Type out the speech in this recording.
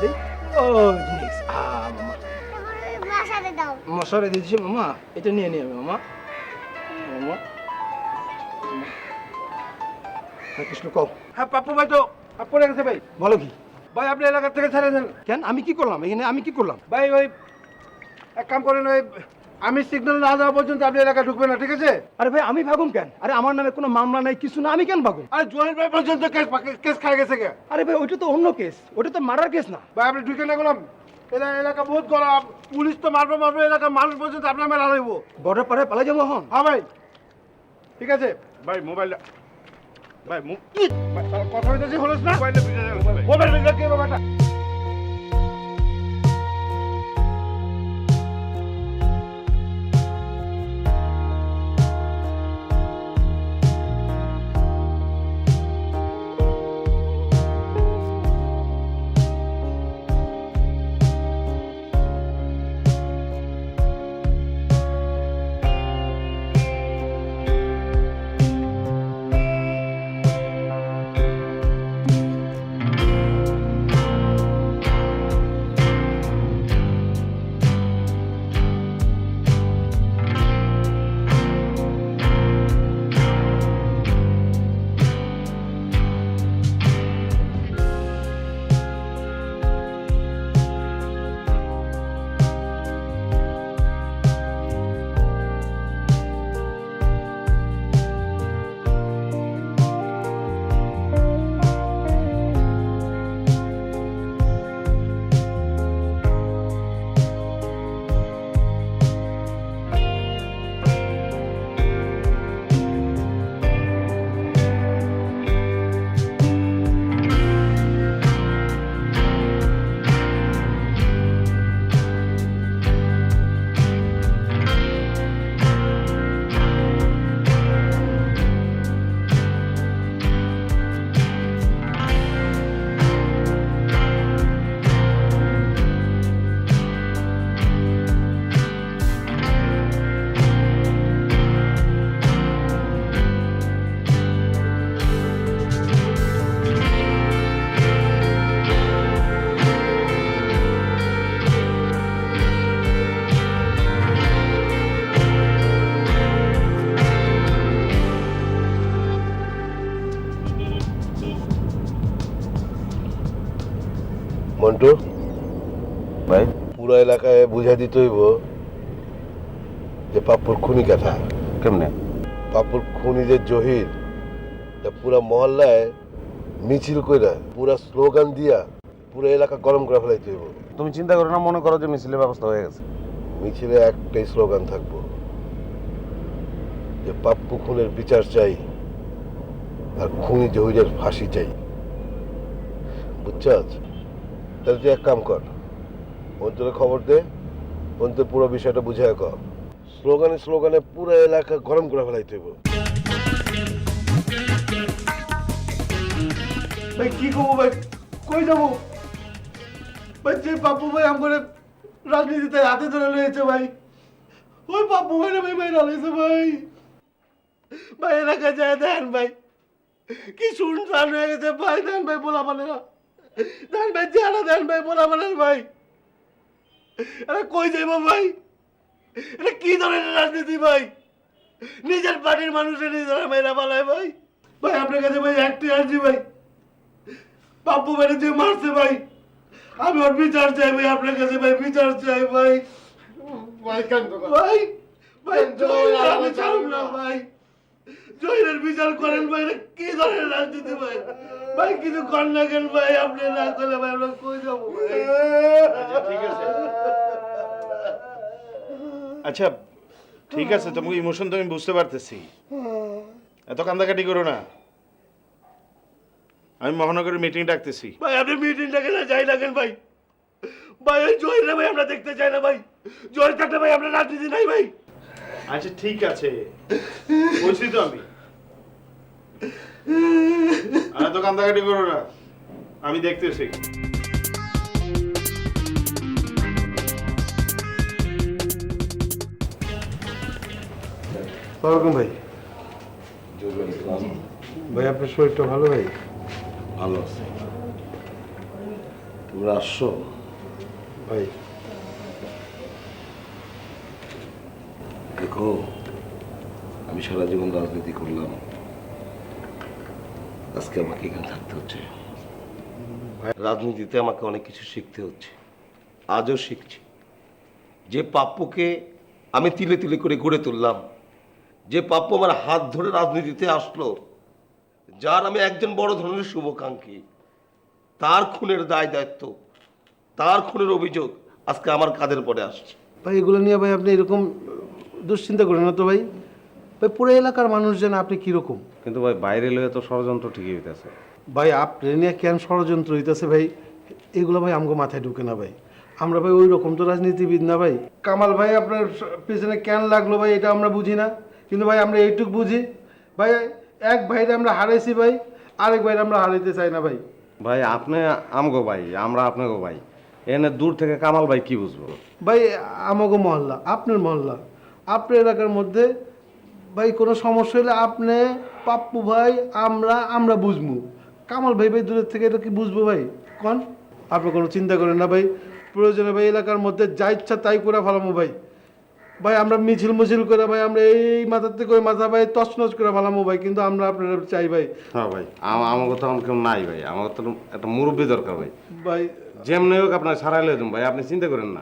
দেই ও জিনিস আ মামা মশারে দিয়েছি মামা। এটা নিয়ে নিয়ে মামা। মামা। হ্যাঁ কৃষ্ণ কও। হ্যাঁ পাপ্পু ভাই তো পড়ে গেছে ভাই। বলো কি? ভাই আপনি এলাকার থেকে ছেড়ে দেন। কেন? আমি কি করলাম? এখানে আমি কি করলাম? ভাই ওই এক কাম করেন ওই আমি সিগন্যাল না দেওয়া পর্যন্ত আপনি এলাকা ঢুকবেন না ঠিক আছে? আরে ভাই আমি ভাগুম কেন? আরে আমার নামে কোনো মামলা নাই কিছু না আমি কেন ভাগুম? আর জোহের ভাই পর্যন্ত কেস কেস খাই গেছে কে আরে ভাই ওইটা তো অন্য কেস ওটা তো মারার কেস না। ভাই আপনি ঢুকে না গেলাম। এলাকা এলাকা বহুত গরম পুলিশ তো মারবে মারবে এলাকা মানুষ পর্যন্ত আপনার মেলা লাগবো বর্ডার পারে পালা যাব এখন? হ্যাঁ ভাই। ঠিক আছে? ভাই মোবাইল ভাই মুক্তি ভাই, কথা হইতেছি হলস না? মোবাইল। বিজনেস কে বাবাটা মন্টু ভাই? পুরো এলাকায় বুঝা দিতে হইব যে পাপ্পুর খুনি কথা? কেমনে? পাপ্পুর খুনি যে জহির তা পুরা মহল্লায় মিছিল কইরা পুরা স্লোগান দিয়া পুরো এলাকা গরম করে ফেলাইতে হইব। তুমি চিন্তা করো না মনে করো যে মিছিলের ব্যবস্থা হয়ে গেছে। মিছিলে একটাই স্লোগান থাকব যে পাপ্পু খুনের বিচার চাই আর খুনি জহিরের ফাঁসি চাই। বুঝছাস? তাহলে তুই এক কাম কর অন্তরে খবর দে অন্তর পুরো বিষয়টা বুঝায় কর। স্লোগানে স্লোগানে পুরো এলাকা গরম করে ফেলাইতে হইব। ভাই, কি করব ভাই? কই যাব? ভাই, যে পাপ্পু ভাই আমাকে রাজনীতিতে হাতে ধরে রয়েছে ভাই। ওই পাপ্পু ভাই না ভাই ভাই রয়েছে ভাই। ভাই এলাকা যায়, দেন ভাই। কি শুনশান হয়ে গেছে, ভাই, দেন ভাই বলা মানে না দেন ভাই জানা দেন ভাই বলা মানে ভাই। আরে কই যাইব ভাই? এটা কি ধরনের রাজনীতি ভাই? নিজের পার্টির মানুষের নিজেরা মেয়েরা পালায় ভাই। ভাই আপনার কাছে ভাই একটি আসছি ভাই। পাপ্পু যে মারছে ভাই। আমি ওর বিচার চাই ভাই আপনার কাছে ভাই বিচার চাই ভাই। ভাই ভাই ভাই আমি ছাড়ব না ভাই। জয়ের বিচার করেন ভাই কি ধরনের রাজনীতি ভাই? ভাই কিছু কর না কেন ভাই আপনি না করলে ভাই আমরা কই যাব ঠিক আছে। আচ্ছা ঠিক আছে তোমাকে ইমোশন তো আমি বুঝতে পারতেছি। এত কান্দাকাটি করো না। আমি মহানগরের মিটিং ডাকতেছি। ভাই আপনি মিটিংটাকে না যাই লাগেন ভাই। ভাই ওই জয়ের ভাই আমরা দেখতে চাই না ভাই। জয়ের থাকলে ভাই আমরা রাজনীতি নাই ভাই। আচ্ছা ঠিক আছে। বলছি তো আমি। আর এত কান্দাকাটি করো না আমি দেখতেছি ওরকম ভাই। ভাই আপনার শরীরটা ভালো ভাই? ভালো আছে। তোমরা আসছো? ভাই দেখো আমি সারা জীবন রাজনীতি করলাম। আজকে আমাকে এখানে থাকতে হচ্ছে। রাজনীতিতে আমাকে অনেক কিছু শিখতে হচ্ছে। আজও শিখছি। যে প্রাপ্যকে আমি তিলে তিলে করে গড়ে তুললাম, যে প্রাপ্য আমার হাত ধরে রাজনীতিতে আসলো, যার আমি একজন বড় ধরনের শুভকাঙ্ক্ষী, তার খুনের দায় দায়িত্ব, তার খুনের অভিযোগ আজকে আমার কাঁধের পরে আসছে। ভাই, এগুলো নিয়ে ভাই আপনি এরকম দুশ্চিন্তা করেন না তো ভাই। ভাই পুরো এলাকার মানুষ যেন আপনি কীরকম? কিন্তু ভাই বাইরে লয়ে তো ষড়যন্ত্র ঠিকই হইতেছে। ভাই আপনি নিয়ে কেন ষড়যন্ত্র হইতেছে ভাই? এগুলো ভাই আমগো মাথায় ঢুকে না ভাই। আমরা ভাই ওই রকম তো রাজনীতিবিদ না ভাই। কামাল ভাই আপনার পেছনে কেন লাগল ভাই এটা আমরা বুঝি না। কিন্তু ভাই আমরা এইটুক বুঝি। ভাই এক ভাইরে আমরা হারাইছি ভাই আরেক ভাইরে আমরা হারাইতে চাই না ভাই। ভাই আপনি আমগো ভাই আমরা আপনাগো ভাই। এনে দূর থেকে কামাল ভাই কি বুঝব? ভাই আমাগো মহল্লা আপনার মহল্লা। আপনার এলাকার মধ্যে ভাই কোনো সমস্যা হলে আপনি পাপ্পু ভাই আমরা আমরা বুঝব কামাল ভাই ভাই দূরের থেকে এটা কি বুঝব ভাই? কন? আপনি কোনো চিন্তা করেন না ভাই। প্রয়োজনে ভাই এলাকার মধ্যে যা ইচ্ছা তাই করে ফেলামো ভাই। ভাই আমরা মিছিল মিছিল করে ভাই আমরা এই মাথার থেকে ওই মাথা ভাই তছনছ করে ফেলামো ভাই কিন্তু আমরা আপনারা চাই ভাই। হ্যাঁ ভাই আম- কথা তো কেউ নাই ভাই। আমার তো একটা মুরব্বী দরকার ভাই। ভাই যেমনি হোক আপনার সারাই লয়ে ভাই আপনি চিন্তা করেন না।